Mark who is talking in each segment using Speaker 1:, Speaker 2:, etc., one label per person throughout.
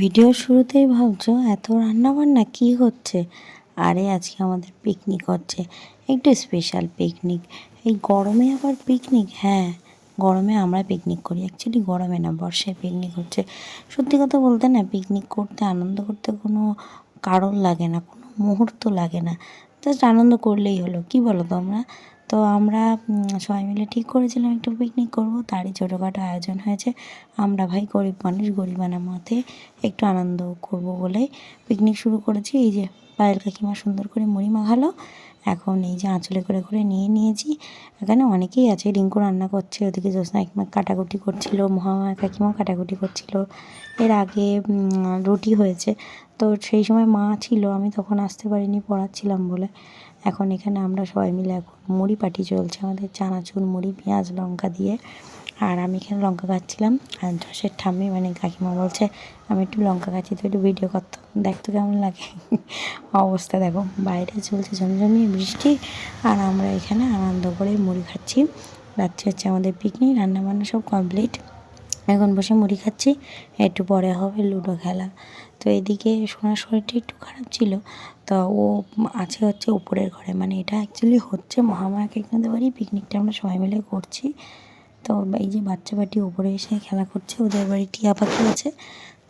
Speaker 1: Video শুরুতেই ভাবছ, এত রান্না বান্না কি হচ্ছে? আরে আজকে আমাদের পিকনিক হচ্ছে, একটু স্পেশাল পিকনিক এই গরমে আবার পিকনিক হ্যাঁ গরমে আমরা পিকনিক করি। অ্যাকচুয়ালি গরমে না, বর্ষায় পিকনিক হচ্ছে। সত্যি কথা বলতে না পিকনিক করতে, আনন্দ করতে কোনো কারণ লাগে না, কোনো মুহূর্ত লাগে না। জাস্ট আনন্দ করলেই হলো, কি বলো তোমরা? তো আমরা সবাই মিলে ঠিক করেছিলাম একটু পিকনিক করব। তারই ছোটোখাটো আয়োজন হয়েছে। আমরা ভাই গরিব মানুষ গরিবানা মতে একটু আনন্দ করব বলে পিকনিক শুরু করেছি। এই যে পায়েল কাকিমা সুন্দর করে মুড়ি মাখালো। এখন এই যে আঁচলে করে করে নিয়ে নিয়েছি। এখানে অনেকেই আছে, রিঙ্কু রান্না করছে, ওদিকে জ্যোৎস্না কাকিমা কাটাকুটি করছিল মহামা কাকিমাও কাটাকুটি করছিল। এর আগে রুটি হয়েছে। তো সেই সময় মা ছিল, আমি তখন আসতে পারিনি, পড়াচ্ছিলাম বলে। এখন এখানে আমরা সবাই মিলে এখন মুড়ি পাটি চলছে, আমাদের চানাচুর মুড়ি, পেঁয়াজ, লঙ্কা দিয়ে। আর আমি এখানে লঙ্কা কাটছিলাম, আর যশের ঠাম্মি মানে কাকিমা বলছে, আমি একটু লঙ্কা কাটছি তো একটু ভিডিও করতো দেখ তো কেমন লাগে। অবস্থা দেখো, বাইরে চলছে ঝমঝমিয়ে বৃষ্টি, আর আমরা এখানে আনন্দ করে মুড়ি খাচ্ছি। রাত্রে হচ্ছে আমাদের পিকনিক রান্নাবান্না সব কমপ্লিট এখন বসে মুড়ি খাচ্ছি, একটু পরে হবে লুডো খেলা। তো এদিকে সোনার শরীরটা একটু খারাপ ছিল, তো ও আছে হচ্ছে উপরের ঘরে। মানে এটা অ্যাকচুয়ালি হচ্ছে মহামায়া কেকনাদের বাড়ি পিকনিকটা আমরা সবাই মিলে করছি। তো এই যে বাচ্চা বাটি উপরে এসে খেলা করছে, ওদের বাড়ি টিয়া পাখি আছে।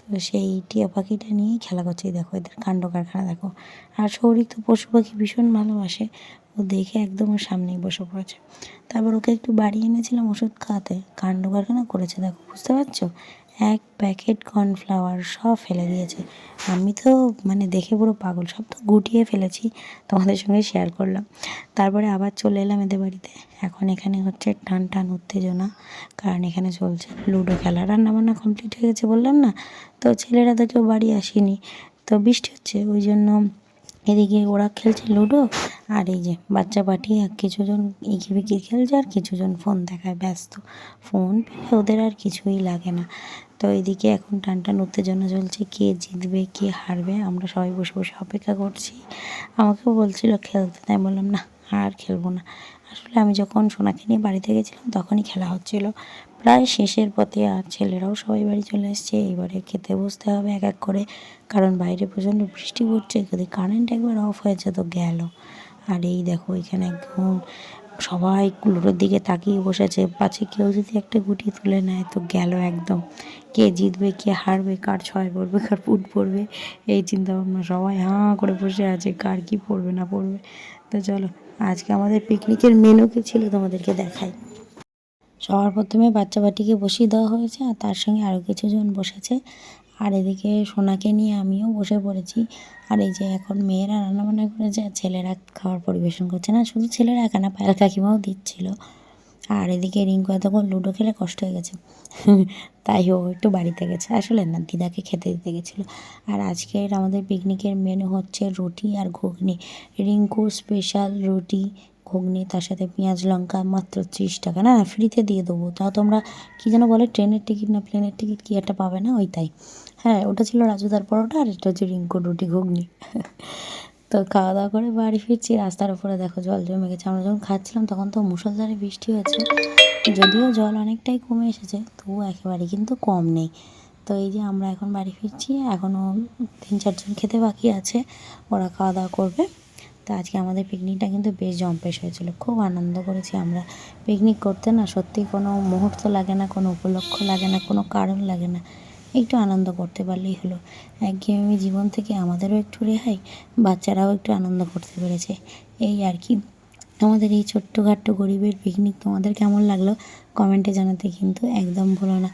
Speaker 1: তো সেই টিয়া পাখিটা নিয়েই খেলা করছে। দেখো এদের কাণ্ড কারখানা, দেখো। আর শৌরিক তো পশু পাখি ভীষণ ভালোবাসে। ও দেখে একদম ওর সামনেই বসে পড়েছে। তারপর ওকে একটু বাড়িয়ে এনেছিলাম ওষুধ খাওয়াতে। কাণ্ড কারখানা করেছে, দেখো, বুঝতে পারছ? এক প্যাকেট কর্নফ্লাওয়ার সব ফেলে দিয়েছে। আমি তো মানে দেখে পুরো পাগল, সব তো গুটিয়ে ফেলেছি, তোমাদের সঙ্গে শেয়ার করলাম। তারপরে আবার চলে এলাম এদের বাড়িতে। এখন এখানে হচ্ছে টান টান উত্তেজনা, কারণ এখানে চলছে লুডো খেলা। রান্না বান্না কমপ্লিট হয়ে গেছে বললাম না? তো ছেলেরা তো কেউ বাড়ি আসেনি। তো বৃষ্টি হচ্ছে, ওই জন্য এদিকে ওরা খেলছে লুডো, আর এই যে বাচ্চা পাঠিয়ে কিছুজন ইকি বিকি খেলছে, আর কিছুজন ফোন দেখায়, ব্যস্ত। ফোন পেলে ওদের আর কিছুই লাগে না। তো এদিকে এখন টান টান উত্তেজনা চলছে, কে জিতবে, কে হারবে, আমরা সবাই বসে বসে অপেক্ষা করছি। আমাকেও বলছিল খেলতে, তাই বললাম, না, আর খেলব না। আসলে আমি যখন সোনাকে নিয়ে বাড়িতে গেছিলাম, তখনই খেলা হচ্ছিল। প্রায় শেষের পথে আর ছেলেরাও সবাই বাড়ি চলে এসছে। এবারে খেতে বসতে হবে এক এক করে, কারণ বাইরে প্রচণ্ড বৃষ্টি পড়ছে, যদি কারেন্ট একবার অফ হয়েছে তো গেল। আর এই দেখো, এখানে একদম সবাই লুডোর দিকে তাকিয়ে বসেছে। পাছে কেউ যদি একটা গুটি তুলে নেয় তো গেল একদম। কে জিতবে, কে হারবে, কার ছয় পড়বে, কার ফুট পড়বে, এই চিন্তা ভাবনা সবাই হাঁ করে বসে আছে, কার কি পড়বে, না পড়বে। তো চলো, আজকে আমাদের পিকনিকের মেনু কি ছিল তোমাদেরকে দেখাই। সবার প্রথমে বাচ্চা বাটিকে বসিয়ে দেওয়া হয়েছে আর তার সঙ্গে আরও কিছুজন বসেছে। আর এদিকে সোনাকে নিয়ে আমিও বসে পড়েছি। আর এই যে এখন মেয়েরা রান্নাবান্না করেছে আর ছেলেরা খাবার পরিবেশন করছে না, শুধু ছেলেরা একা না, পায়েল কাকিমাও দিচ্ছিল। আর এদিকে রিঙ্কু এতক্ষণ লুডো খেলে কষ্ট হয়ে গেছে। তাই ও একটু বাড়িতে গেছে। আসলে না, দিদাকে খেতে দিতে গেছিল। আর আজকের আমাদের পিকনিকের মেনু হচ্ছে রুটি আর ঘুগনি। রিঙ্কু স্পেশাল রুটি ঘুগনি, তার সাথে পেঁয়াজ, লঙ্কা, মাত্র ত্রিশ টাকা। না ফ্রিতে দিয়ে দেবো। তাও তোমরা কী যেন বলে, ট্রেনের টিকিট না প্লেনের টিকিট কি একটা পাবে না? ওই তাই। হ্যাঁ ওটা ছিল রাজুদার পরোটা আর এটা হচ্ছে রিঙ্কু রুটি ঘুগনি। তো খাওয়া দাওয়া করে বাড়ি ফিরছি। রাস্তার উপরে দেখো জল জমে গেছে। আমরা যখন খাচ্ছিলাম তখন তো মুসলধারে বৃষ্টি হয়েছে যদিও জল অনেকটাই কমে এসেছে, তবুও একেবারে কিন্তু কম নেই। তো এই যে আমরা এখন বাড়ি ফিরছি এখনও তিন চারজন খেতে বাকি আছে। ওরা খাওয়া দাওয়া করবে। তো আজকে আমাদের পিকনিকটা কিন্তু বেশ জম্পেশ হয়েছিল। খুব আনন্দ করেছি আমরা। পিকনিক করতে না সত্যি কোনো মুহূর্ত লাগে না, কোনো উপলক্ষ লাগে না, কোনো কারণ লাগে না। একটু আনন্দ করতে পারলেই হলো। একঘেয়েমি জীবন থেকে আমাদেরও একটু রেহাই, বাচ্চারাও একটু আনন্দ করতে পেরেছে। এই আর কি। আমাদের এই ছোট্টখাট্ট গরিবের পিকনিক তোমাদের কেমন লাগল? কমেন্টে জানাতে কিন্তু একদম ভুলো না।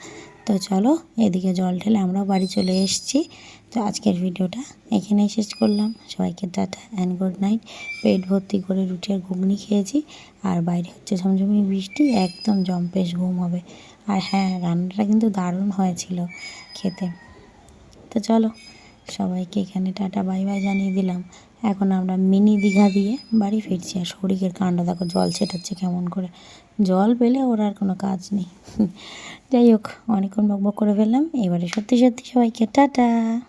Speaker 1: তো চলো, এদিকে জল ঢেলে আমরাও বাড়ি চলে এসেছি। তো আজকের ভিডিওটা এখানেই শেষ করলাম। সবাইকে টাটা অ্যান্ড গুড নাইট পেট ভর্তি করে রুটি আর ঘুগনি খেয়েছি। আর বাইরে হচ্ছে ঝমঝমি বৃষ্টি, একদম জম্পেশ ঘুম হবে। আর হ্যাঁ রান্নাটা কিন্তু দারুণ হয়েছিল খেতে। তো চলো, সবাইকে এখানে টাটা, বাই বাই জানিয়ে দিলাম। এখন আমরা মিনি দীঘা দিয়ে বাড়ি ফিরছি আর শরীরের কাণ্ড, দেখো জল ছেটাচ্ছে কেমন করে। জল পেলে ওর আর কোনো কাজ নেই। যাই হোক, অনেকক্ষণ বকবক করে ফেললাম। এবারে সত্যি সত্যি সবাইকে টাটা।